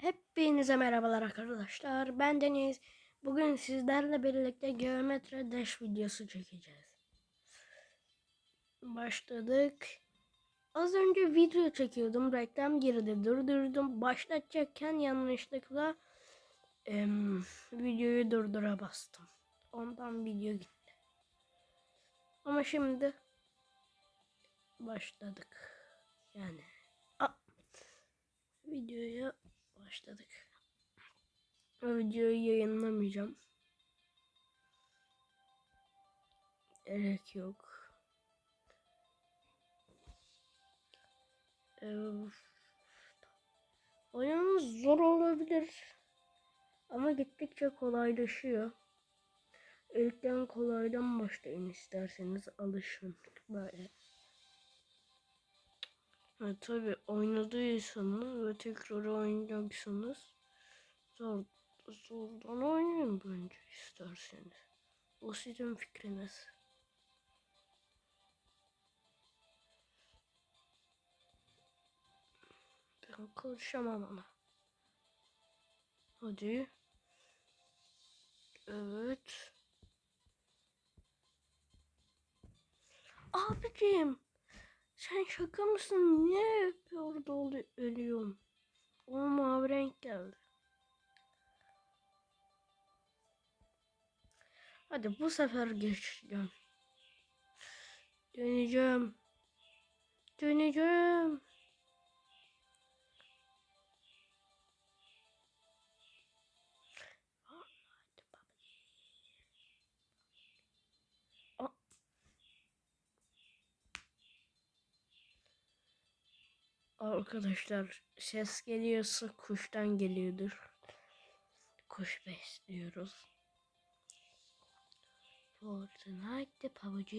Hepinize merhabalar arkadaşlar. Ben Deniz. Bugün sizlerle birlikte geometri dash videosu çekeceğiz. Başladık. Az önce video çekiyordum. Reklam girdi. Durdurdum. Başlatacakken yanlışlıkla em, videoyu durdura bastım. Ondan video gitti. Ama şimdi başladık. Yani videoya başladık. O videoyu yayınlamayacağım. Gerek yok. Ee, oyunumuz zor olabilir. Ama gittikçe kolaylaşıyor. İlkten kolaydan başlayın isterseniz alışın böyle. Ha, tabii oynadıysanız ve tekrar oynayacaksanız zor, zordan oynayın bence isterseniz. O sizin fikriniz. Ben karışamam ona. Hadi. Evet. Abicim. Sen şaka mısın? Niye hep orada olu- ölüyorum? O mavi renk geldi. Hadi bu sefer geçeceğim. Döneceğim. Döneceğim. Arkadaşlar ses geliyorsa kuştan geliyordur. Kuş besliyoruz. Fortnite PUBG.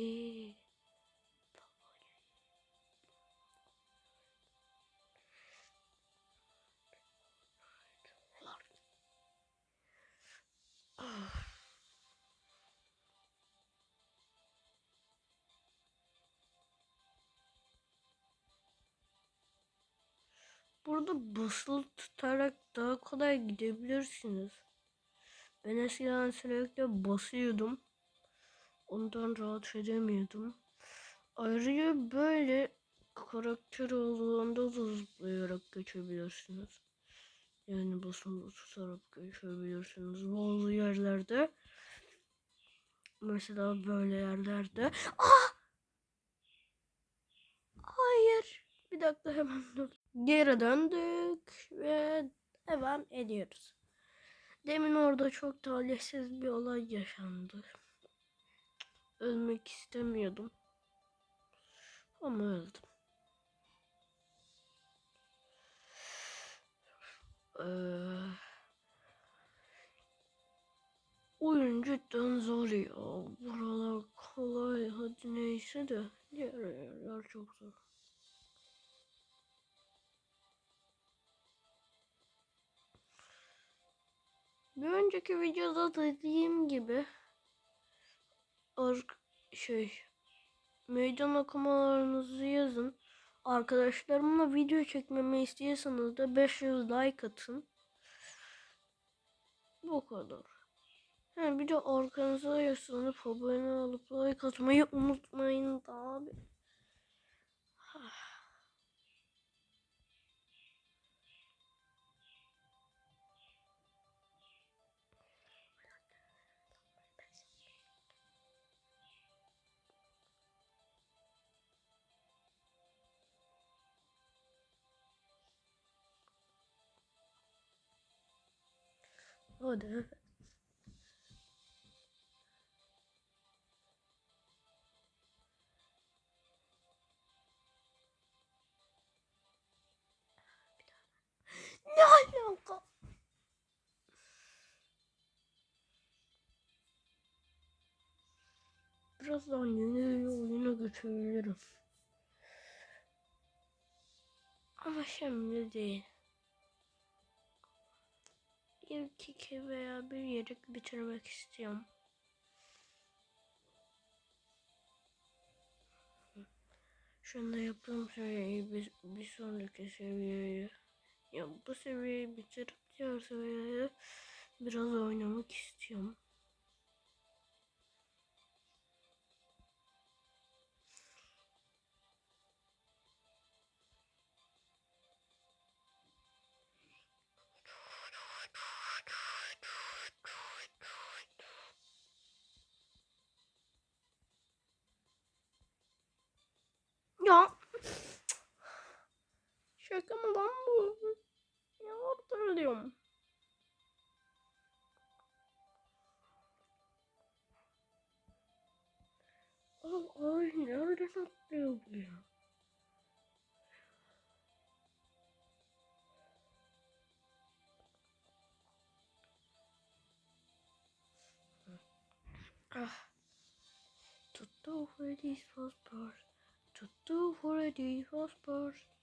Burada basılı tutarak daha kolay gidebilirsiniz. Ben eskiden sürekli basıyordum. Ondan rahat edemiyordum. Ayrıca böyle karakter olduğunda da zıplayarak geçebilirsiniz. Yani basılı tutarak geçebilirsiniz. Bazı yerlerde mesela böyle yerlerde Ah! Bir dakika hemen dur. Geri döndük ve devam ediyoruz. Demin orada çok talihsiz bir olay yaşandı. Ölmek istemiyordum. Ama öldüm. Ee, oyun cidden zor ya. Buralar kolay hadi neyse de diğer yerler çok zor. Bir önceki videoda dediğim gibi şey meydan okumalarınızı yazın. Arkadaşlarımla video çekmemi istiyorsanız da 500 like atın. Bu kadar. Ha, bir de arkanıza yaslanıp abone olup like atmayı unutmayın da abi. Hadi. Ne alaka? Birazdan yeni bir oyuna geçebilirim. Ama şimdi değil. İlk iki veya bir yeri bitirmek istiyorum. Şunu da yapayım şöyle bir, bir sonraki seviyeyi Ya bu seviyeyi bitirip diğer seviyeye biraz oynamak istiyorum. Şaka mı lan bu? Ya orada ölüyorum. Oğlum ay nereden atlıyor bu ya? Ah. Tuttu Freddy's Fazbear. Tuttu Freddy's Fazbear. Tuttu Freddy's Fazbear. Oh oh oh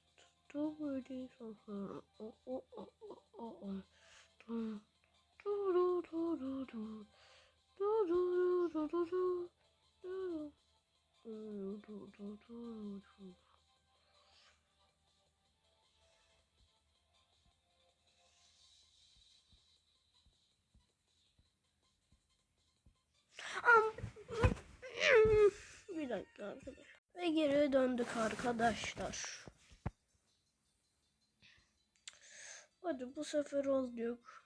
Bir dakika arkadaşlar. Ve geri döndük arkadaşlar. Hadi bu sefer olduk.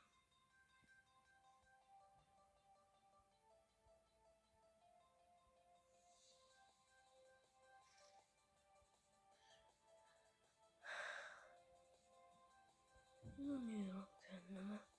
İnanıyorum kendime.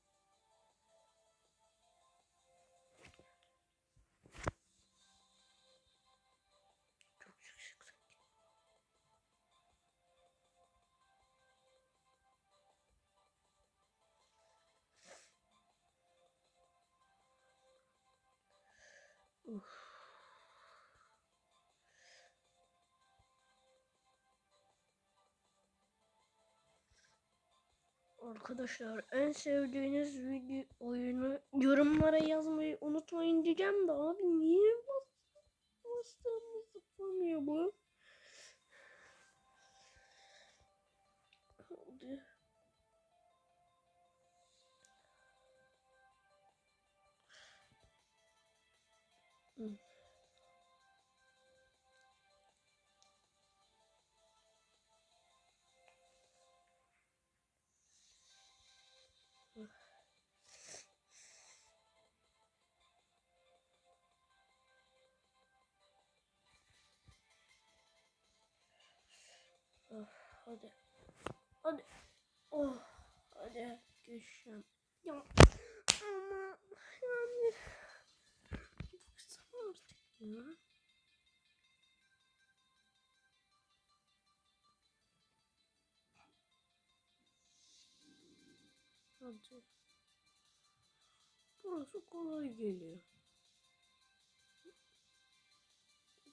Arkadaşlar en sevdiğiniz video oyunu yorumlara yazmayı unutmayın diyeceğim de abi niye bas- bastığımı zıplamıyor bu? Hı. Of, hadi. Hadi. Oh, hadi geçeceğim. Ya ama yani ya. Hadi. Burası kolay geliyor.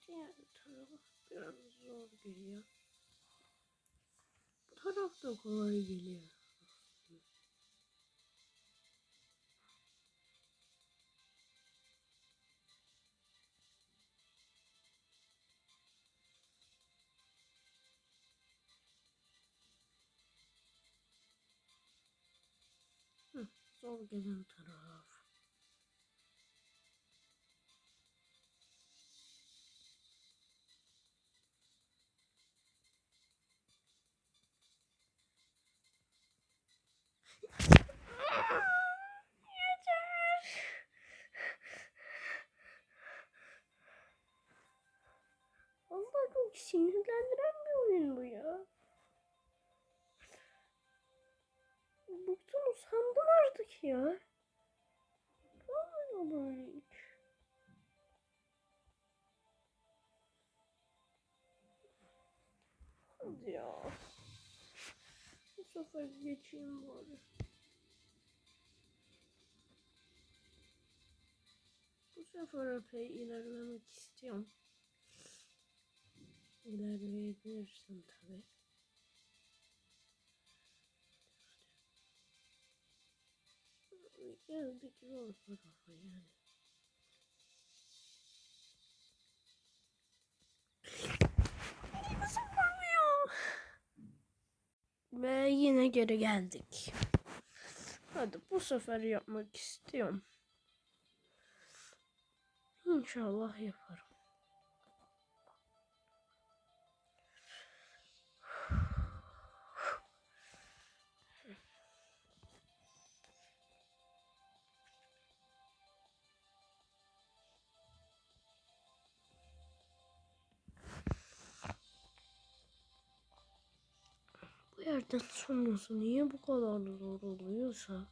Diğer taraf biraz zor geliyor. Bu taraf da kolay geliyor. Hı, zor gelen taraf. Usandım artık ya. Hiç. Hadi ya. Bu sefer geçeyim bari. Bu sefer epey ilerlemek istiyorum. İlerleyebilirsin tabi. Geldik zor tarafa yani. Ve yine geri geldik. Hadi bu sefer yapmak istiyorum. İnşallah yaparım. Yerden sonrası niye bu kadar zor oluyorsa?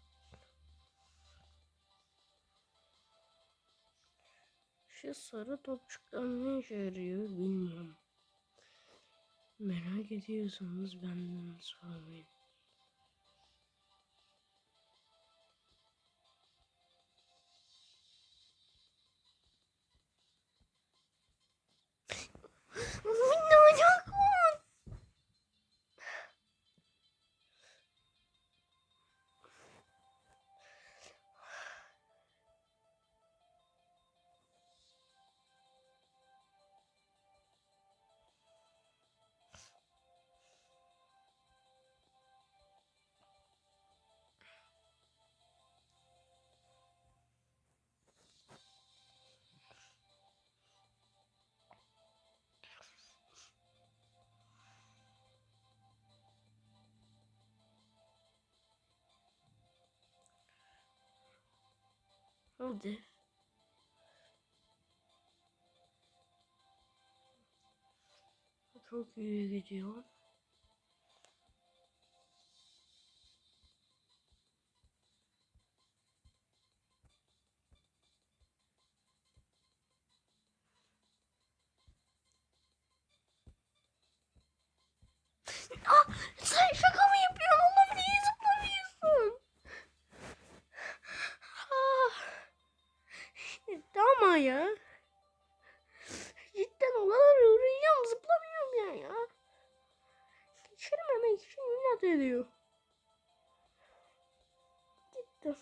Şu sarı topçuklar ne işe yarıyor bilmiyorum. Merak ediyorsanız benden sormayın. Minnacık var. Hadi. Çok iyi gidiyor. Ah, inat ediyor. Cidden.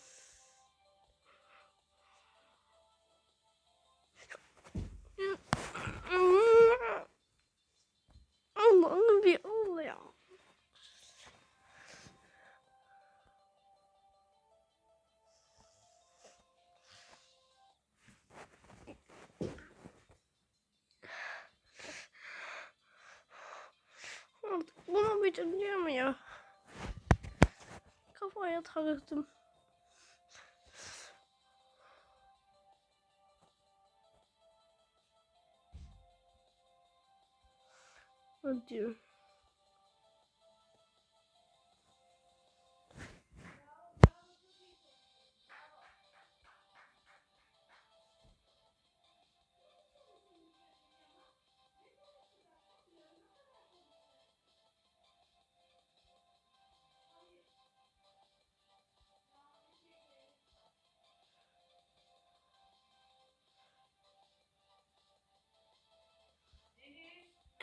Allah'ım bir ol ya. Artık bunu bitireceğim ya. Kafaya taktım. Hadi.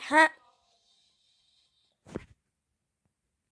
Ha